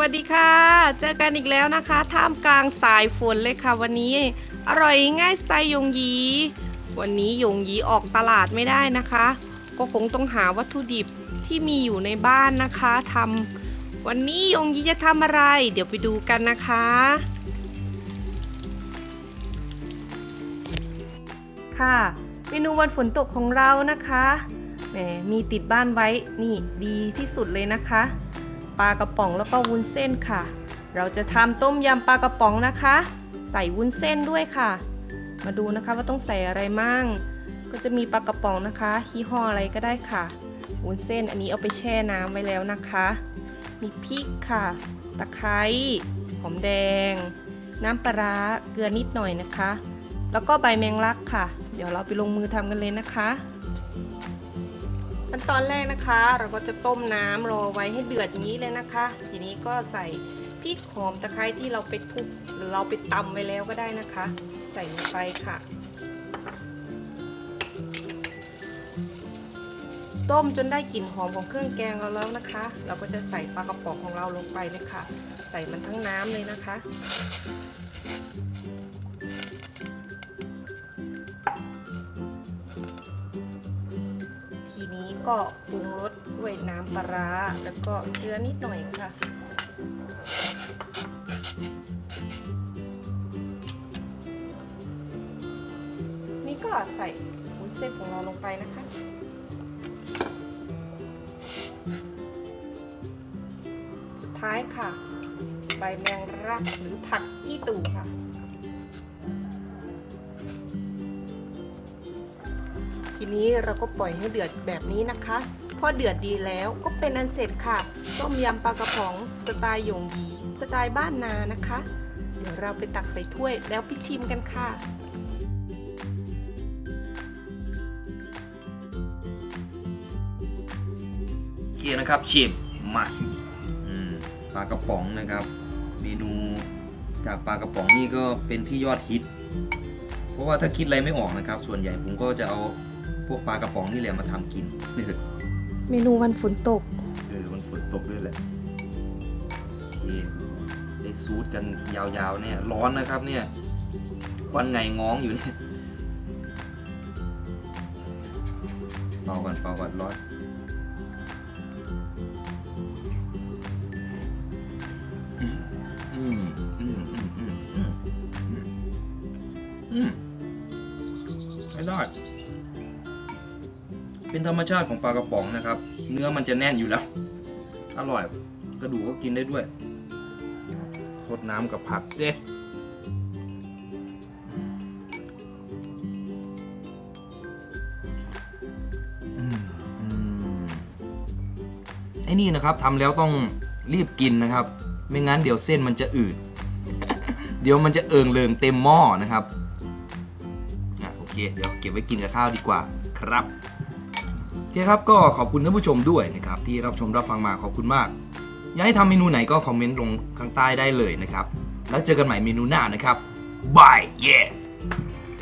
วัสดีค่ะ เจอกันอีกแล้วนะคะ ท่ามกลางสายฝนเลยค่ะ วันนี้อร่อยง่ายสไตล์ยงยี วันนี้ยงยีออกตลาดไม่ได้นะคะ ก็คงต้องหาวัตถุดิบที่มีอยู่ในบ้านนะคะทำวันนี้ยงยีจะทำอะไร เดี๋ยวไปดูกันนะคะ ค่ะ เมนูวันฝนตกของเรานะคะแหมมีติดบ้านไว้นี่ดีที่สุดเลยนะคะ ปลากระป๋องแล้วก็วุ้นเส้นค่ะ เราจะทำต้มยำปลากระป๋องนะคะ ใส่วุ้นเส้นด้วยค่ะ มาดูนะคะว่าต้องใส่อะไรมั่ง ก็จะมีปลากระป๋องนะคะยี่ห้ออะไรก็ได้ค่ะ วุ้นเส้นอันนี้เอาไปแช่น้ำไว้แล้วนะคะ มีพริกค่ะ ตะไคร้หอมแดง น้ำปลาร้าเกลือนิดหน่อยนะคะ แล้วก็ใบแมงลักค่ะ เดี๋ยวเราไปลงมือทำกันเลยนะคะ ขั้นตอนแรกนะคะ เราก็จะต้มน้ำรอไว้ให้เดือดอย่างนี้เลยนะคะ ทีนี้ก็ใส่พริกหอมตะไคร้ที่เราไปทุบหรือเราไปตำไว้แล้วก็ได้นะคะ ใส่ลงไปค่ะ ต้มจนได้กลิ่นหอมของเครื่องแกงเราแล้วนะคะ เราก็จะใส่ปลากระป๋องของเราลงไปเลยค่ะ ใส่มันทั้งน้ำเลยนะคะ ก็ปรุงรสด้วยน้ำปลาร้าแล้วก็เกลือนิดหน่อยค่ะนี่ก็ใส่วุ้นเส้นของเราลงไปนะคะสุดท้ายค่ะ ใบแมงรักหรือผักอี้ตู่ค่ะ ทีนี้เราก็ปล่อยให้เดือดแบบนี้นะคะ พอเดือดดีแล้วก็เป็นอันเสร็จค่ะ ต้มยำปลากระป๋องสไตล์หยงยีสไตล์บ้านนานะคะ เดี๋ยวเราไปตักใส่ถ้วยแล้วไปชิมกันค่ะโอเคนะครับชิมมาปลากระป๋องนะครับ เมนูจากปลากระป๋องนี่ก็เป็นที่ยอดฮิต เพราะว่าถ้าคิดอะไรไม่ออกนะครับ ส่วนใหญ่ผมก็จะเอา พวกปลากระป๋องนี่แหละมาทำกินเมนูวันฝนตก เออมันฝนตกด้วยแหละโอเคได้ซูดกันยาวๆเนี่ยร้อนนะครับเนี่ยควันไงง้องอยู่เนี่ยเป่าก่อนเป่าก่อนร้อนอืมอืมอืมอืมอืมอืมอืมไม่ได้ เป็นธรรมชาติของปลากระป๋องนะครับ เนื้อมันจะแน่นอยู่แล้ว อร่อยกระดูกก็กินได้ด้วยสดน้ำกับผักเซไอ้นี่นะครับทำแล้วต้องรีบกินนะครับ ไม่งั้นเดี๋ยวเส้นมันจะอืด เดี๋ยวมันจะเอิงเริงเต็มหม้อนะครับอะโอเค เดี๋ยวเก็บไว้กินกับข้าวดีกว่าครับ โอเคครับก็ขอบคุณท่านผู้ชมด้วยนะครับที่รับชมรับฟังมาขอบคุณมาก อยากให้ทำเมนูไหนก็คอมเมนต์ลงข้างใต้ได้เลยนะครับ แล้วเจอกันใหม่เมนูหน้านะครับบายเย่